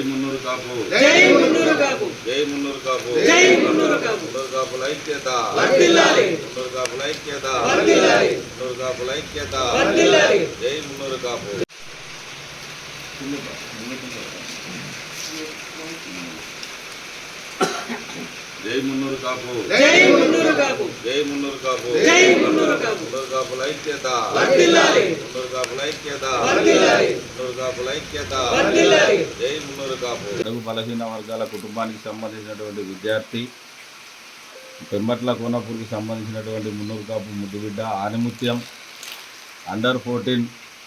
మున్నూరు కాపు జై మున్నూరు కాపు జై మున్నూరు కాపు జై మున్నూరు కాపు మున్నూరు కాపుల ఐక్యత వర్ధిల్లాలి మున్నూరు కాపుల ఐక్యత వర్ధిల్లాలి మున్నూరు కాపుల ఐక్యత వర్ధిల్లాలి జై మున్నూరు కాపు జై మున్నూరు కాపు జై మున్నూరు కాపు జై మున్నూరు కాపు జై మున్నూరు కాపు మున్నూరు కాపుల ఐక్యత వర్ధిల్లాలి అడుగు బలహీన వర్గాల కుటుంబానికి సంబంధించినటువంటి విద్యార్థి పెంబట్ల కోనపూర్కి సంబంధించినటువంటి మున్నూరు కాపు ముద్దుబిడ్డ ఆనిముత్యం అండర్ ఫోర్టీన్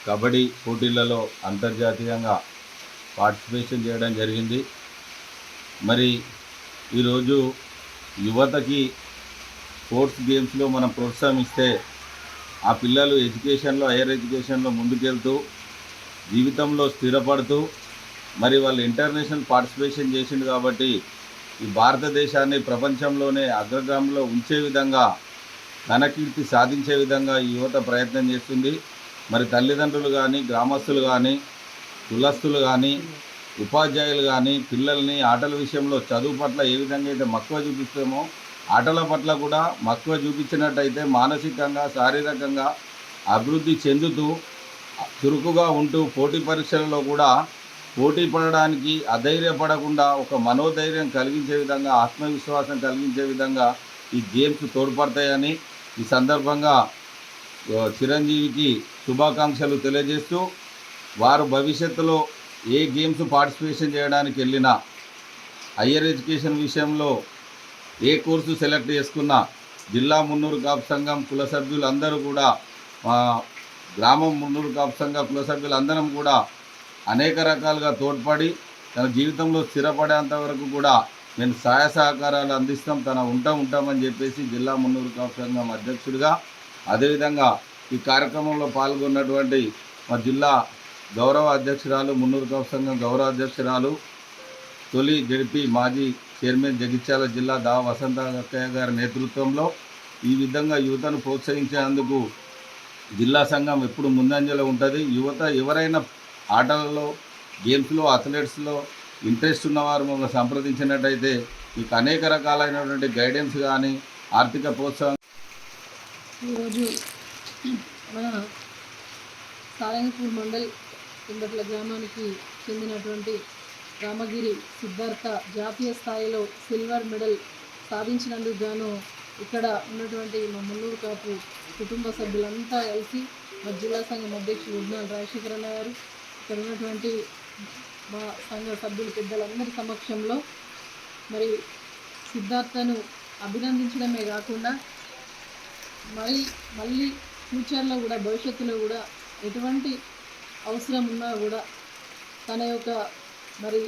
కబడ్డీ పోటీలలో అంతర్జాతీయంగా పార్టిసిపేషన్ చేయడం జరిగింది. మరి ఈరోజు యువతకి స్పోర్ట్స్ గేమ్స్లో మనం ప్రోత్సాహిస్తే ఆ పిల్లలు ఎడ్యుకేషన్లో హైయర్ ఎడ్యుకేషన్లో ముందుకెళ్తూ జీవితంలో స్థిరపడుతూ మరి వాళ్ళు ఇంటర్నేషనల్ పార్టిసిపేషన్ చేసిండు కాబట్టి ఈ భారతదేశాన్ని ప్రపంచంలోనే అగ్రగామిలో ఉంచే విధంగా ఘనకీర్తి సాధించే విధంగా ఈ యువత ప్రయత్నం చేస్తుంది. మరి తల్లిదండ్రులు కానీ గ్రామస్తులు కానీ కులస్తులు కానీ ఉపాధ్యాయులు కానీ పిల్లల్ని ఆటల విషయంలో చదువు పట్ల ఏ విధంగా అయితే మక్కువ చూపిస్తామో ఆటల పట్ల కూడా మక్కువ చూపించినట్టయితే మానసికంగా శారీరకంగా అభివృద్ధి చెందుతూ చురుకుగా ఉంటూ పోటీ పరీక్షలలో కూడా పోటీ పడడానికి అధైర్యపడకుండా ఒక మనోధైర్యం కలిగించే విధంగా ఆత్మవిశ్వాసం కలిగించే విధంగా ఈ గేమ్స్ తోడ్పడతాయని ఈ సందర్భంగా చిరంజీవికి శుభాకాంక్షలు తెలియజేస్తూ వారు భవిష్యత్తులో ఏ గేమ్స్ పార్టిసిపేషన్ చేయడానికి వెళ్ళినా హయ్యర్ ఎడ్యుకేషన్ విషయంలో ఏ కోర్సు సెలెక్ట్ చేసుకున్నా జిల్లా మున్నూరు కాపు సంఘం కుల సభ్యులు అందరూ కూడా మా గ్రామం మున్నూరు కాపు సంఘ కుల సభ్యులు అందరం కూడా అనేక రకాలుగా తోడ్పడి తన జీవితంలో స్థిరపడేంత వరకు కూడా నేను సహాయ సహకారాలు అందిస్తాం తన ఉంటాం ఉంటామని చెప్పేసి జిల్లా మున్నూరు కాపు సంఘం అధ్యక్షుడిగా అదేవిధంగా ఈ కార్యక్రమంలో పాల్గొన్నటువంటి మా జిల్లా గౌరవ అధ్యక్షురాలు మున్నూరు కాపు సంఘం గౌరవ అధ్యక్షురాలు తొలి జడిపి మాజీ చైర్మన్ జగిత్యాల జిల్లా దా వసంత గారి నేతృత్వంలో ఈ విధంగా యువతను ప్రోత్సహించేందుకు జిల్లా సంఘం ఎప్పుడు ముందంజలో ఉంటుంది. యువత ఎవరైనా ఆటలలో గేమ్స్లో అథ్లెట్స్లో ఇంట్రెస్ట్ ఉన్నవారు మమ్మల్ని సంప్రదించినట్టయితే మీకు అనేక రకాలైనటువంటి గైడెన్స్ కానీ ఆర్థిక ప్రోత్సాహం ఈరోజు మన సారంగపూర్ మండల్ కిందట్ల గ్రామానికి చెందినటువంటి రామగిరి సిద్ధార్థ జాతీయ స్థాయిలో సిల్వర్ మెడల్ సాధించినందుకు గాను ఇక్కడ ఉన్నటువంటి మా మున్నూరు కాపు కుటుంబ సభ్యులంతా కలిసి మా జిల్లా సంఘం అధ్యక్షులు ఉద్నాల్ రాజశేఖర గారు ఇక్కడ ఉన్నటువంటి మా సంఘ సభ్యులు పెద్దలందరి సమక్షంలో మరి సిద్ధార్థను అభినందించడమే కాకుండా మరి మళ్ళీ ఫ్యూచర్లో కూడా భవిష్యత్తులో కూడా ఎటువంటి అవసరం ఉన్నా కూడా తన యొక్క మరి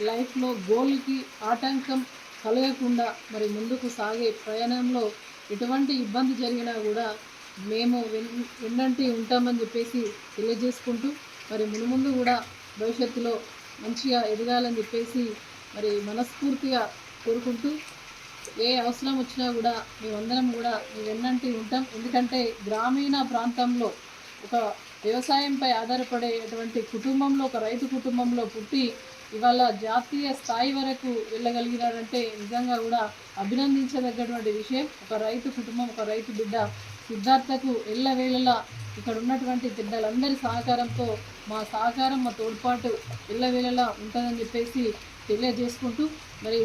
లైఫ్లో గోల్కి ఆటంకం కలగకుండా మరి ముందుకు సాగే ప్రయాణంలో ఎటువంటి ఇబ్బంది జరిగినా కూడా మేము వెన్ వెన్నంటి ఉంటామని చెప్పేసి తెలియజేసుకుంటూ మరి మునుముందు కూడా భవిష్యత్తులో మంచిగా ఎదగాలని చెప్పేసి మరి మనస్ఫూర్తిగా కోరుకుంటూ ఏ అవసరం వచ్చినా కూడా మేమందరం కూడా మీ వెన్నంటి ఉంటాం. ఎందుకంటే గ్రామీణ ప్రాంతంలో ఒక వ్యవసాయంపై ఆధారపడేటువంటి కుటుంబంలో ఒక రైతు కుటుంబంలో పుట్టి ఇవాళ జాతీయ స్థాయి వరకు వెళ్ళగలిగినారంటే నిజంగా కూడా అభినందించదగ్గటువంటి విషయం. ఒక రైతు కుటుంబం ఒక రైతు బిడ్డ సిద్ధార్థకు ఎల్లవేళలా ఇక్కడ ఉన్నటువంటి పెద్దలందరి సహకారంతో మా సహకారం మా తోడ్పాటు ఎల్లవేళలా ఉంటుందని చెప్పేసి తెలియజేసుకుంటూ మరి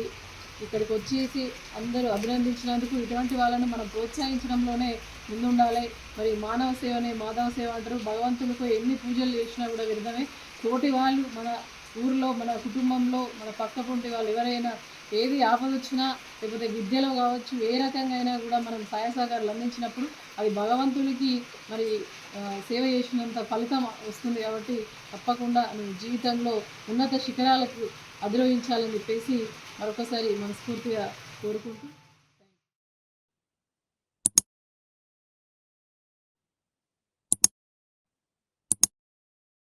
ఇక్కడికి వచ్చేసి అందరూ అభినందించినందుకు ఇటువంటి వాళ్ళను మనం ప్రోత్సహించడంలోనే ముందుండాలి. మరి మానవ సేవనే మాధవ సేవ అంటారు. భగవంతులకు ఎన్ని పూజలు చేసినా కూడా విరుదమే తోటి వాళ్ళు మన ఊర్లో మన కుటుంబంలో మన పక్క పొంటి వాళ్ళు ఎవరైనా ఏది ఆపద వచ్చినా లేకపోతే విద్యలో కావచ్చు ఏ రకంగా అయినా కూడా మనం సహాయ సహకారాలు అందించినప్పుడు అది భగవంతునికి మరి సేవ చేసినంత ఫలితం వస్తుంది కాబట్టి తప్పకుండా నువ్వు జీవితంలో ఉన్నత శిఖరాలకు అధిరోహించాలని చెప్పేసి మరొకసారి మనస్ఫూర్తిగా కోరుకుంటూ